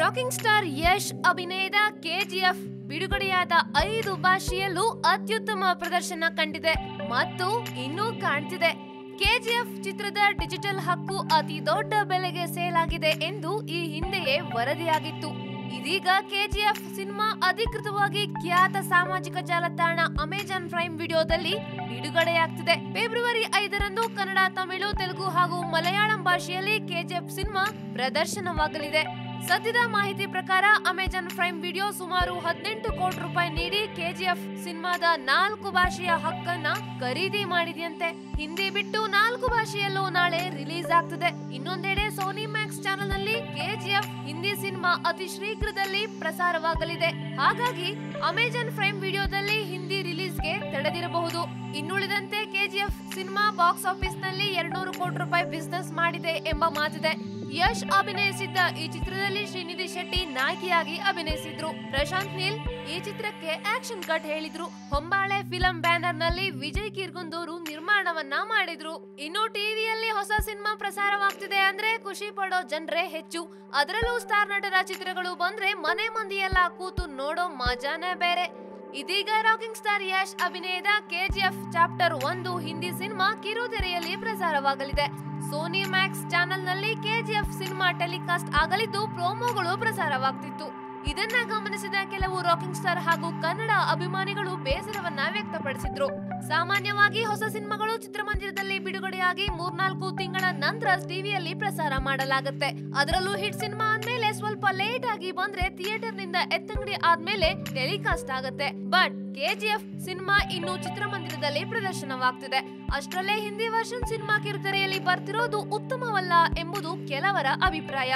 Rocking star Yash ಅಭಿನಯದ KGF ಬಿಡುಗಡೆಯಾದ ಐದು ಭಾಷೆಯಲ್ಲೂ ಅತ್ಯುತ್ತಮ ಪ್ರದರ್ಶನ ಕಂಡಿದೆ ಮತ್ತು ಇನ್ನೂ ಕಾಣ್ತಿದೆ. ಕೆಜಿಎಫ್ ಚಿತ್ರದ ಡಿಜಿಟಲ್ ಹಕ್ಕು ಅತಿ ದೊಡ್ಡ ಬೆಲೆಗೆ ಸೇಲ್ ಆಗಿದೆ ಎಂದು ಈ ಹಿಂದೆಯೇ ವರದಿಯಾಗಿತ್ತು. ಇದೀಗ ಕೆಜಿಎಫ್ ಸಿನಿಮಾ ಅಧಿಕೃತವಾಗಿ ಖ್ಯಾತ ಸಾಮಾಜಿಕ ಜಾಲತಾಣ ಅಮೆಜಾನ್ ಪ್ರೈಮ್ ವಿಡಿಯೋದಲ್ಲಿ ಬಿಡುಗಡೆಯಾಗ್ತಿದೆ. ಫೆಬ್ರವರಿ ಐದರಂದು ಕನ್ನಡ, ತಮಿಳು, ತೆಲುಗು ಹಾಗೂ ಮಲಯಾಳಂ ಭಾಷೆಯಲ್ಲಿ ಕೆಜಿಎಫ್ ಸಿನಿಮಾ ಪ್ರದರ್ಶನವಾಗಲಿದೆ. ಸದ್ಯದ ಮಾಹಿತಿ ಪ್ರಕಾರ ಅಮೆಜಾನ್ ಪ್ರೈಮ್ ವಿಡಿಯೋ ಸುಮಾರು ಹದಿನೆಂಟು ಕೋಟಿ ರೂಪಾಯಿ ನೀಡಿ ಕೆಜಿಎಫ್ ಸಿನಿಮಾದ ನಾಲ್ಕು ಭಾಷೆಯ ಹಕ್ಕನ್ನ ಖರೀದಿ ಮಾಡಿದೆಯಂತೆ. ಹಿಂದಿ ಬಿಟ್ಟು ನಾಲ್ಕು ಭಾಷೆಯಲ್ಲೂ ನಾಳೆ ರಿಲೀಸ್ ಆಗ್ತದೆ. ಇನ್ನೊಂದೆಡೆ ಸೋನಿ ಮ್ಯಾಕ್ಸ್ ಚಾನೆಲ್ನಲ್ಲಿ ಕೆಜಿಎಫ್ ಹಿಂದಿ ಸಿನಿಮಾ ಅತಿ ಶೀಘ್ರದಲ್ಲಿ ಪ್ರಸಾರವಾಗಲಿದೆ. ಹಾಗಾಗಿ ಅಮೆಜಾನ್ ಪ್ರೈಮ್ ವಿಡಿಯೋದಲ್ಲಿ ಹಿಂದಿ ರಿಲೀಸ್ಗೆ ತಡೆದಿರಬಹುದು. ಇನ್ನುಳಿದಂತೆ ಕೆಜಿಎಫ್ ಸಿನಿಮಾ ಬಾಕ್ಸ್ ಆಫೀಸ್ನಲ್ಲಿ ಎರಡ್ನೂರು ಕೋಟಿ ರೂಪಾಯಿ ಬಿಸ್ನೆಸ್ ಮಾಡಿದೆ ಎಂಬ ಮಾತಿದೆ. ಯಶ್ ಅಭಿನಯಿಸಿದ್ದ ಈ ಚಿತ್ರದಲ್ಲಿ ಶ್ರೀನಿಧಿ ಶೆಟ್ಟಿ ನಾಯಕಿಯಾಗಿ ಅಭಿನಯಿಸಿದ್ರು. ಪ್ರಶಾಂತ್ ನೀಲ್ ಈ ಚಿತ್ರಕ್ಕೆ ಆಕ್ಷನ್ ಕಟ್ ಹೇಳಿದ್ರು. ಹೊಂಬಾಳೆ ಫಿಲಂ ಬ್ಯಾನರ್ನಲ್ಲಿ ವಿಜಯ್ ಕಿರ್ಗುಂದೂರು ನಿರ್ಮಾಣವನ್ನ ಮಾಡಿದ್ರು. ಇನ್ನು ಟಿವಿಯಲ್ಲಿ ಹೊಸ ಸಿನಿಮಾ ಪ್ರಸಾರವಾಗ್ತಿದೆ ಅಂದ್ರೆ ಖುಷಿ ಪಡೋ ಜನರೇ ಹೆಚ್ಚು. ಅದರಲ್ಲೂ ಸ್ಟಾರ್ ನಟರ ಚಿತ್ರಗಳು ಬಂದ್ರೆ ಮನೆ ಮಂದಿಯೆಲ್ಲ ಕೂತು ನೋಡೋ ಮಜಾನೇ ಬೇರೆ. ಇದೀಗ ರಾಕಿಂಗ್ ಸ್ಟಾರ್ ಯಶ್ ಅಭಿನಯದ ಕೆಜಿಎಫ್ ಚಾಪ್ಟರ್ ಒಂದು ಹಿಂದಿ ಸಿನಿಮಾ ಕಿರುತೆರೆಯಲ್ಲಿ ಪ್ರಸಾರವಾಗಲಿದೆ. ಸೋನಿ ಮ್ಯಾಕ್ಸ್ ಚಾನೆಲ್ನಲ್ಲಿ ಕೆಜಿಎಫ್ ಸಿನಿಮಾ ಟೆಲಿಕಾಸ್ಟ್ ಆಗಲಿದ್ದು ಪ್ರೋಮೋಗಳು ಪ್ರಸಾರವಾಗ್ತಿತ್ತು. ಇದನ್ನ ಗಮನಿಸಿದ ಕೆಲವು ರಾಕಿಂಗ್ ಸ್ಟಾರ್ ಹಾಗೂ ಕನ್ನಡ ಅಭಿಮಾನಿಗಳು ಬೇಸರವನ್ನ ವ್ಯಕ್ತಪಡಿಸಿದ್ರು. ಸಾಮಾನ್ಯವಾಗಿ ಹೊಸ ಸಿನಿಮಾಗಳು ಚಿತ್ರಮಂದಿರದಲ್ಲಿ ಬಿಡುಗಡೆಯಾಗಿ ಮೂರ್ನಾಲ್ಕು ತಿಂಗಳ ನಂತರ ಟಿವಿಯಲ್ಲಿ ಪ್ರಸಾರ ಮಾಡಲಾಗುತ್ತೆ. ಅದರಲ್ಲೂ ಹಿಟ್ ಸಿನಿಮಾ ಲೇಟ್ ಆಗಿ ಬಂದ್ರೆ ಥಿಯೇಟರ್ನಿಂದ ಎತ್ತಂಗಡಿ ಆದ್ಮೇಲೆ ಟೆಲಿಕಾಸ್ಟ್ ಆಗುತ್ತೆ. ಬಟ್ ಕೆಜಿಎಫ್ ಸಿನಿಮಾ ಇನ್ನು ಚಿತ್ರಮಂದಿರದಲ್ಲಿ ಪ್ರದರ್ಶನವಾಗ್ತಿದೆ. ಅಷ್ಟರಲ್ಲೇ ಹಿಂದಿ ವರ್ಷನ್ ಸಿನಿಮಾ ಕಿರುತೆರೆಯಲ್ಲಿ ಬರ್ತಿರೋದು ಉತ್ತಮವಲ್ಲ ಎಂಬುದು ಕೆಲವರ ಅಭಿಪ್ರಾಯ.